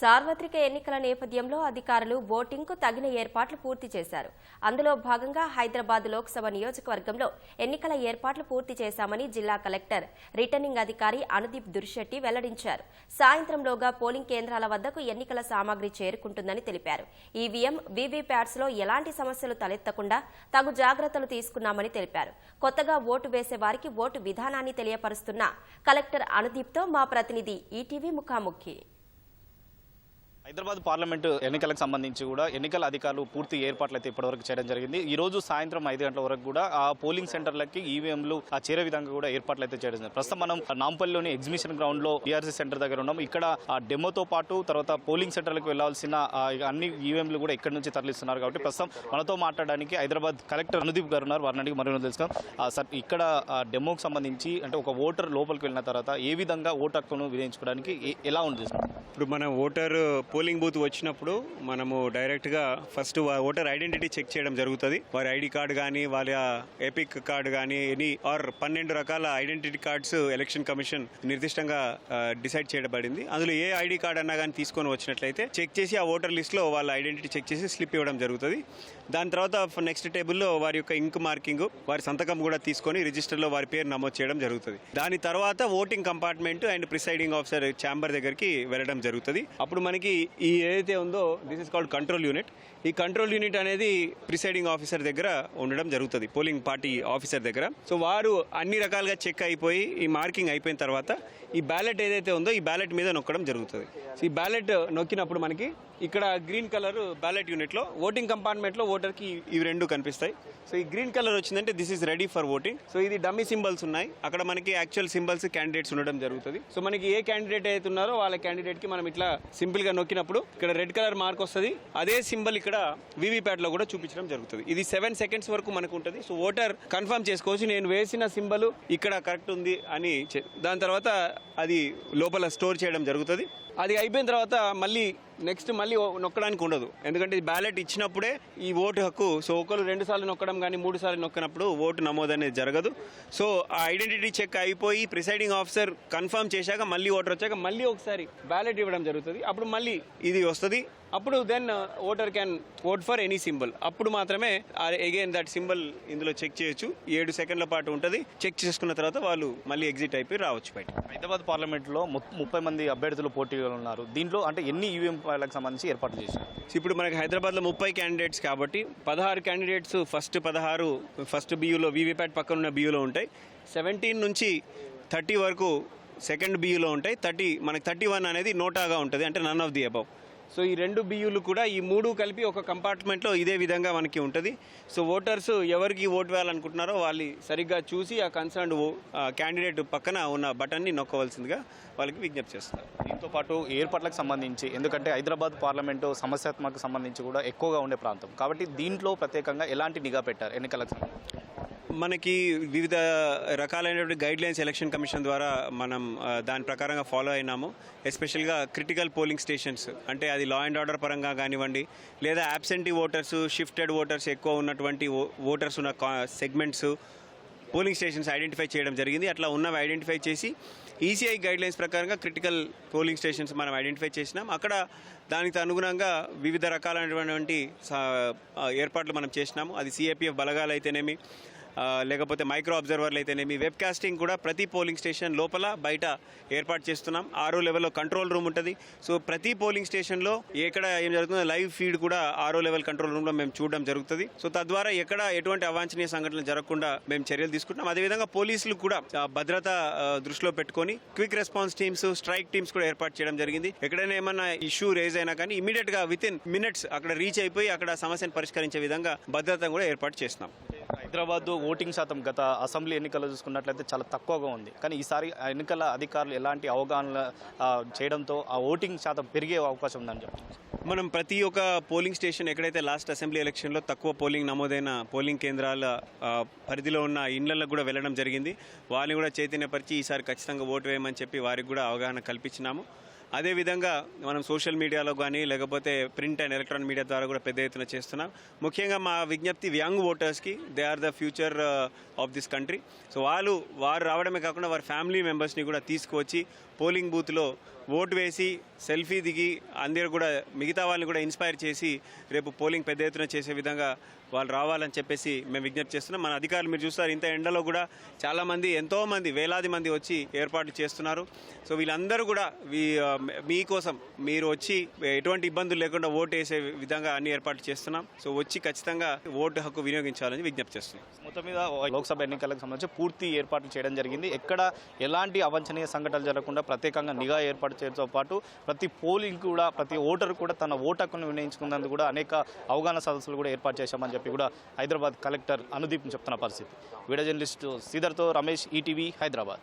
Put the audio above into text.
సార్వత్రిక ఎన్నికల నేపథ్యంలో అధికారులు ఓటింగ్కు తగిన ఏర్పాట్లు పూర్తి చేశారు. అందులో భాగంగా హైదరాబాద్ లోక్సభ నియోజకవర్గంలో ఎన్నికల ఏర్పాట్లు పూర్తి చేశామని జిల్లా కలెక్టర్ రిటర్నింగ్ అధికారి అనుదీప్ దుర్శెట్టి వెల్లడించారు. సాయంత్రంలోగా పోలింగ్ కేంద్రాల వద్దకు ఎన్నికల సామాగ్రి చేరుకుంటుందని తెలిపారు. ఈవీఎం వీవీప్యాట్స్లో ఎలాంటి సమస్యలు తలెత్తకుండా తగు జాగ్రత్తలు తీసుకున్నామని తెలిపారు. కొత్తగా ఓటు వేసే వారికి ఓటు విధానాన్ని తెలియపరుస్తున్న కలెక్టర్ అనుదీప్తో మా ప్రతినిధి ఈటీవీ ముఖాముఖి. హైదరాబాద్ పార్లమెంటు ఎన్నికలకు సంబంధించి కూడా ఎన్నికల అధికారులు పూర్తి ఏర్పాట్లు అయితే ఇప్పటివరకు చేయడం జరిగింది. ఈ రోజు సాయంత్రం ఐదు గంటల వరకు కూడా ఆ పోలింగ్ సెంటర్లకి ఈవీఎంలు ఆ చేరే విధంగా కూడా ఏర్పాట్లు అయితే చేయడం జరిగింది. ప్రస్తుతం మనం నాంపల్లిలోని ఎగ్జిబిషన్ గ్రౌండ్లో బీఆర్సీ సెంటర్ దగ్గర ఉన్నాం ఇక్కడ ఆ డెమోతో పాటు తర్వాత పోలింగ్ సెంటర్లకు వెళ్ళాల్సిన అన్ని ఈవీఎంలు కూడా ఇక్కడ నుంచి తరలిస్తున్నారు కాబట్టి ప్రస్తుతం మనతో మాట్లాడడానికి హైదరాబాద్ కలెక్టర్ అనుదీప్ గారు ఉన్నారు. వారిని అడిగి మరో సార్ ఇక్కడ డెమోకి సంబంధించి అంటే ఒక ఓటర్ లోపలికి వెళ్ళిన తర్వాత ఏ విధంగా ఓటు హక్కును వినియోగించుకోవడానికి ఎలా ఉంది? ఇప్పుడు మన ఓటర్ పోలింగ్ బూత్ వచ్చినప్పుడు మనము డైరెక్ట్గా ఫస్ట్ ఓటర్ ఐడెంటిటీ చెక్ చేయడం జరుగుతుంది. వారి ఐడి కార్డు కానీ వాళ్ళ ఎపిక్ కార్డు కానీ ఎనీ ఆర్ పన్నెండు రకాల ఐడెంటిటీ కార్డ్స్ ఎలక్షన్ కమిషన్ నిర్దిష్టంగా డిసైడ్ చేయబడింది. అందులో ఏ ఐడి కార్డ్ అన్నా కానీ తీసుకొని వచ్చినట్లయితే చెక్ చేసి ఆ ఓటర్ లిస్ట్లో వాళ్ళ ఐడెంటిటీ చెక్ చేసి స్లిప్ ఇవ్వడం జరుగుతుంది. దాని తర్వాత నెక్స్ట్ టేబుల్లో వారి యొక్క ఇంక్ మార్కింగ్ వారి సంతకం కూడా తీసుకొని రిజిస్టర్లో వారి పేరు నమోదు చేయడం జరుగుతుంది. దాని తర్వాత voting compartment and presiding officer chamber దగ్గరికి వెళ్ళడం జరుగుతుంది. అప్పుడు మనకి ఈ ఏదైతే ఉందో this is called control unit ఈ కంట్రోల్ యూనిట్ అనేది ప్రిసైడింగ్ ఆఫీసర్ దగ్గర ఉండడం జరుగుతుంది పోలింగ్ పార్టీ ఆఫీసర్ దగ్గర. సో వారు అన్ని రకాలుగా చెక్ అయిపోయి ఈ మార్కింగ్ అయిపోయిన తర్వాత ఈ బ్యాలెట్ ఏదైతే ఉందో ఈ బ్యాలెట్ మీద నొక్కడం జరుగుతుంది. ఈ బ్యాలెట్ నొక్కినప్పుడు మనకి ఇక్కడ గ్రీన్ కలర్ బ్యాలెట్ యూనిట్లో ఓటింగ్ కంపార్ట్మెంట్లో ఓటర్కి ఇవి రెండు కనిపిస్తాయి. సో ఈ గ్రీన్ కలర్ వచ్చిందంటే this is ready for voting so ఇది డమ్మీ సింబల్స్ ఉన్నాయి. అక్కడ మనకి యాక్చువల్ సింబల్స్ క్యాండిడేట్స్ ఉండడం జరుగుతుంది. సో మనకి ఏ క్యాండిడేట్ అయితే ఉన్నారో వాళ్ళ క్యాండిడేట్కి మనం ఇట్లా సింపుల్గా నొక్కినప్పుడు ఇక్కడ రెడ్ కలర్ మార్క్ వస్తుంది. అదే సింబల్ ఇక్కడ వీవీప్యాట్లో కూడా చూపించడం జరుగుతుంది. ఇది సెవెన్ సెకండ్స్ వరకు మనకు ఉంటుంది. సో ఓటర్ కన్ఫర్మ్ చేసుకోవచ్చు. నేను వేసిన సింబల్ ఇక్కడ కరెక్ట్ ఉంది అని దాని తర్వాత అది లోపల స్టోర్ చేయడం జరుగుతుంది. అది అయిపోయిన తర్వాత మళ్ళీ నెక్స్ట్ మళ్ళీ నొక్కడానికి ఉండదు. ఎందుకంటే బ్యాలెట్ ఇచ్చినప్పుడే ఈ ఓటు హక్కు సో ఒకరు రెండు సార్లు నొక్కడం కానీ మూడు సార్లు నొక్కినప్పుడు ఓటు నమోదు అనేది జరగదు. సో ఆ ఐడెంటిటీ చెక్ అయిపోయి ప్రిసైడింగ్ ఆఫీసర్ కన్ఫర్మ్ చేశాక మళ్ళీ ఓటర్ వచ్చాక మళ్ళీ ఒకసారి బ్యాలెట్ ఇవ్వడం జరుగుతుంది. అప్పుడు మళ్ళీ ఇది వస్తుంది. అప్పుడు then voter can vote for any symbol అప్పుడు మాత్రమే అగైన్ దట్ సింబల్ ఇందులో చెక్ చేయొచ్చు. ఏడు సెకండ్ల పాటు ఉంటుంది. చెక్ చేసుకున్న తర్వాత వాళ్ళు మళ్ళీ ఎగ్జిట్ అయిపోయి రావచ్చు బయట హైదరాబాద్ పార్లమెంట్లో ము- ముప్పై మంది అభ్యర్థులు పోటీ పోటీలో ఉన్నారు. దీంట్లో అంటే ఎన్ని ఈవీఎం సంబంధించి ఏర్పాటు చేశారు? ఇప్పుడు మనకి హైదరాబాద్లో ముప్పై క్యాండిడేట్స్ కాబట్టి పదహారు క్యాండిడేట్స్ ఫస్ట్ పదహారు ఫస్ట్ బియూలో వీవీప్యాట్ పక్కన ఉన్న బియూలో ఉంటాయి. సెవెంటీన్ నుంచి థర్టీ వరకు సెకండ్ బియూలో ఉంటాయి. థర్టీ మనకి థర్టీ వన్ అనేది నోటాగా ఉంటుంది. అంటే none of the above so ఈ రెండు బియ్యులు కూడా ఈ మూడు కలిపి ఒక కంపార్ట్మెంట్లో ఇదే విధంగా మనకి ఉంటుంది. సో ఓటర్స్ ఎవరికి ఓటు వేయాలనుకుంటున్నారో వాళ్ళు సరిగ్గా చూసి ఆ కన్సర్న్ క్యాండిడేట్ పక్కన ఉన్న బటన్ని నొక్కవలసిందిగా వాళ్ళకి విజ్ఞప్తి చేస్తారు. దీంతో పాటు ఏర్పాట్లకు సంబంధించి ఎందుకంటే హైదరాబాద్ పార్లమెంటు సమస్యాత్మక సంబంధించి కూడా ఎక్కువగా ఉండే ప్రాంతం. కాబట్టి దీంట్లో ప్రత్యేకంగా ఎలాంటి నిఘా పెట్టారు? ఎన్నికలకు మనకి వివిధ రకాలైనటువంటి గైడ్ లైన్స్ ఎలక్షన్ కమిషన్ ద్వారా మనం దాని ప్రకారంగా ఫాలో అయినాము. ఎస్పెషల్గా క్రిటికల్ పోలింగ్ స్టేషన్స్ అంటే అది లా అండ్ ఆర్డర్ పరంగా కానివ్వండి లేదా యాబ్సెంటీ ఓటర్స్ షిఫ్టెడ్ ఓటర్స్ ఎక్కువ ఉన్నటువంటి ఓటర్స్ ఉన్న సెగ్మెంట్స్ పోలింగ్ స్టేషన్స్ ఐడెంటిఫై చేయడం జరిగింది. అట్లా ఉన్నవి ఐడెంటిఫై చేసి ఈసీఐ గైడ్ లైన్స్ ప్రకారంగా క్రిటికల్ పోలింగ్ స్టేషన్స్ మనం ఐడెంటిఫై చేసినాం. అక్కడ దానికి అనుగుణంగా వివిధ రకాలైనటువంటి సా- ఏర్పాట్లు మనం చేసినాము. అది సిఏపిఎఫ్ బలగాలు అయితేనేమి లేకపోతే మైక్రో అబ్జర్వర్లు అయితేనేమి వెబ్ కాస్టింగ్ కూడా ప్రతి పోలింగ్ స్టేషన్ లోపల బయట ఏర్పాటు చేస్తున్నాం. ఆరో లెవెల్లో కంట్రోల్ రూమ్ ఉంటుంది. సో ప్రతి పోలింగ్ స్టేషన్లో ఎక్కడ ఏం జరుగుతుందో లైవ్ ఫీడ్ కూడా ఆరో లెవెల్ కంట్రోల్ రూమ్లో మేము చూడడం జరుగుతుంది. సో తద్వారా ఎక్కడ ఎటువంటి అవాంఛనీయ సంఘటనలు జరగకుండా మేము చర్యలు తీసుకుంటున్నాం. అదేవిధంగా పోలీసులు కూడా భద్రత దృష్టిలో పెట్టుకొని quick response teams strike teams కూడా ఏర్పాటు చేయడం జరిగింది. ఎక్కడైనా ఏమైనా ఇష్యూ రేజ్ అయినా కానీ ఇమీడియట్గా విత్ ఇన్ మినిట్స్ అక్కడ రీచ్ అయిపోయి అక్కడ సమస్యను పరిష్కరించే విధంగా భద్రత కూడా ఏర్పాటు చేస్తున్నాం. హైదరాబాద్ ఓటింగ్ శాతం గత అసెంబ్లీ ఎన్నికల్లో చూసుకున్నట్లయితే చాలా తక్కువగా ఉంది. కానీ ఈసారి ఎన్నికల అధికారులు ఎలాంటి అవగాహన చేయడంతో ఆ ఓటింగ్ శాతం పెరిగే అవకాశం ఉందని చెప్తున్నారు. మనం ప్రతి ఒక్క పోలింగ్ స్టేషన్ ఎక్కడైతే లాస్ట్ అసెంబ్లీ ఎలక్షన్లో తక్కువ పోలింగ్ నమోదైన పోలింగ్ కేంద్రాల పరిధిలో ఉన్న ఇండ్లకు కూడా వెళ్ళడం జరిగింది. వాళ్ళని కూడా చైతన్యపరిచి ఈసారి ఖచ్చితంగా ఓటు వేయమని చెప్పి వారికి కూడా అవగాహన కల్పించినాము. అదేవిధంగా మనం సోషల్ మీడియాలో కానీ లేకపోతే ప్రింట్ అండ్ ఎలక్ట్రానిక్ మీడియా ద్వారా కూడా పెద్ద ఎత్తున చేస్తున్నాం. ముఖ్యంగా మా విజ్ఞప్తి young ఓటర్స్కి they are the future uh, of this country. So వాళ్ళు వారు రావడమే కాకుండా వారి ఫ్యామిలీ మెంబర్స్ని కూడా తీసుకువచ్చి పోలింగ్ బూత్లో ఓటు వేసి సెల్ఫీ దిగి అందరూ కూడా మిగతా వాళ్ళని కూడా ఇన్స్పైర్ చేసి రేపు పోలింగ్ పెద్ద ఎత్తున చేసే విధంగా వాళ్ళు రావాలని చెప్పేసి మేము విజ్ఞప్తి చేస్తున్నాం. మన అధికారులు మీరు చూస్తారు ఇంత ఎండలో కూడా చాలామంది ఎంతోమంది వేలాది మంది వచ్చి ఏర్పాట్లు చేస్తున్నారు. సో వీళ్ళందరూ కూడా మీకోసం మీరు వచ్చి ఎటువంటి ఇబ్బందులు లేకుండా ఓటు వేసే విధంగా అన్ని ఏర్పాట్లు చేస్తున్నాం. సో వచ్చి ఖచ్చితంగా ఓటు హక్కు వినియోగించాలని విజ్ఞప్తి చేస్తున్నాం. మొత్తం మీద లోక్సభ ఎన్నికలకు సంబంధించి పూర్తి ఏర్పాట్లు చేయడం జరిగింది. ఎక్కడ ఎలాంటి అవంచనీయ సంఘటనలు జరగకుండా ప్రత్యేకంగా నిఘా ఏర్పాటు ఏర్పాటు చేయడంతో పాటు ప్రతి పోలింగ్ కూడా ప్రతి ఓటర్ కూడా తన ఓటు హక్కును వినియోగించుకున్నందుకు కూడా అనేక అవగాహన సదస్సులు కూడా ఏర్పాటు చేశామని చెప్పి కూడా హైదరాబాద్ కలెక్టర్ అనుదీప్ చెప్తున్న పరిస్థితి. వీడియో జర్నలిస్టు శ్రీధర్తో రమేష్ ఈటీవీ హైదరాబాద్.